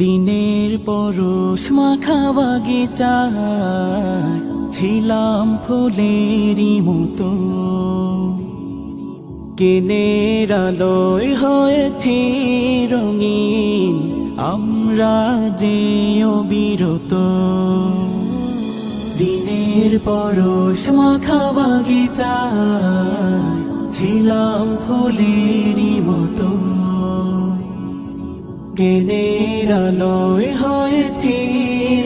দিনের পরশ মাখা বাগিচায় ছিলাম ফুলেরই মতো। কেনের আলোয় হয়েছি রঙিন, আমরা যে অবিরত। দিনের পরশ মাখা বাগিচায় ছিলাম ফুলেরই মতো। কেনের আলোয় হয়েছি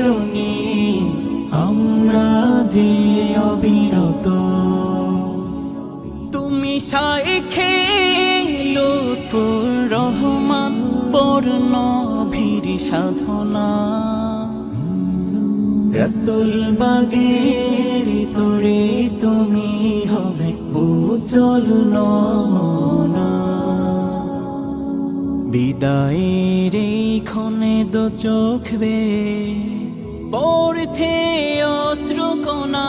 রঙিন, আমরা যে শাইখে লুৎফুর রহমান পূর্ণ ভিড় সাধনা। রসুল বাগের তোরে তুমি হবে উজ্জ্বল নমনা। বিদায়ের এই ক্ষণে দো চোখ বে পড়ছে অশ্রুকণা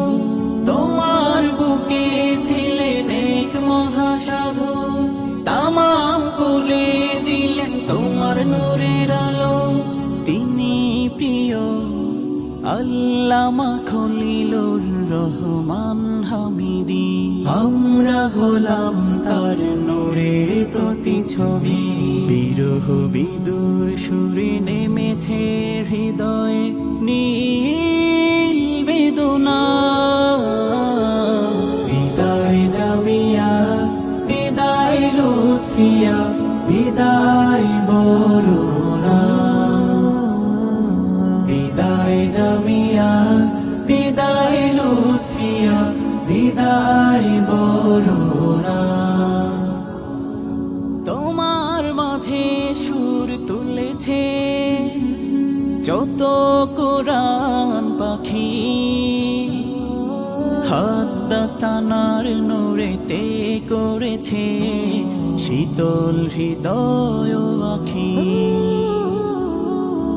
কোলে দিলেন তোমার নূরের আলো। তিনি প্রিয়, আল্লামা খলিলুর রহমান হামিদি। আমরা হলাম তার নূরের প্রতিছবি বিরহ বিদুর সুরে নেমেছে হৃদয়ে নীল তুলেছে যত কোরআন পাখি। হাদ্দাসানার নূরেতে করেছে শীতল হৃদয় আখি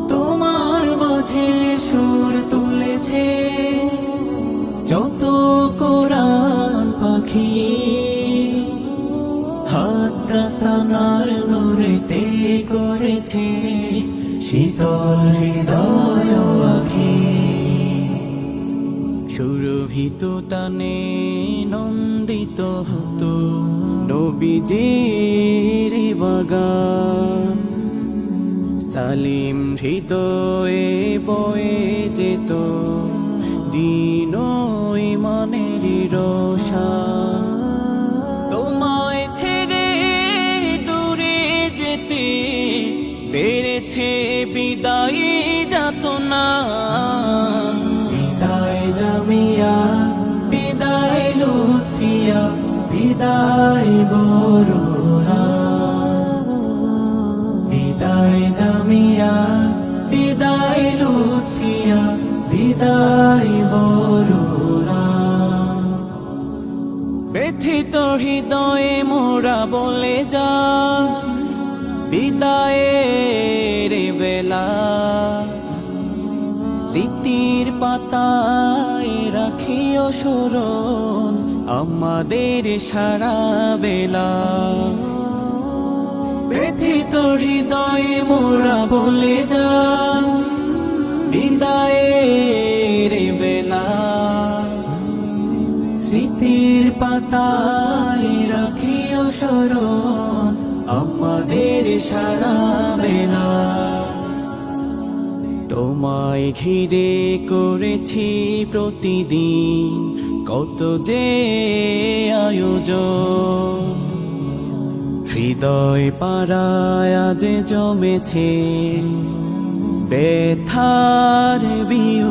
তোমার মাঝে সুর তুলেছে যত কোরআন পাখি। হাদ্দাসানার নূরেতে করেছে শীতল হৃদয় সুরভিত টানে নন্দিত হতো নবীজির বাগান। সালিম হৃদয়ে বয়ে যেত দিন ইমানের রসা বিদায় যাত না। বিদায় জামিয়া বিদায় লুৎফিয়া বিদায় বরুণা। বিদায় জামিয়া বিদায় লুৎফিয়া বিদায় বরুণা। ব্যথিত হৃদয়ে মোরা বলে যা। বিদায়ের বেলা স্মৃতির পাতায় রাখিও স্মরণ আমাদের সারা বেলা। ব্যথিত হৃদয়ে মোরা বলে যা বিদায়ের বেলা। স্মৃতির পাতায় রাখিও আমাদের সারা বেলা তোমায় ঘিরে করেছি প্রতিদিন কত যে আয়োজন। হৃদয় পাড়ায় আজ জমেছে বেথার তুমি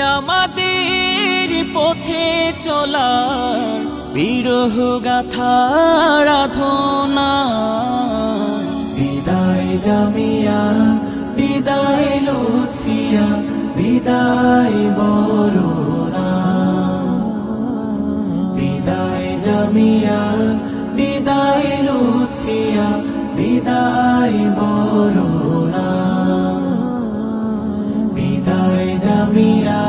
আমাদের পথে চলার বিরহ গাথা বিদায় জামিয়া, বিদায় লুৎফিয়া, বিদায় বরুণা। বিদায় জামিয়া, বিদায় লুৎফিয়া, বিদায় বরুণা। বিদায় জামিয়া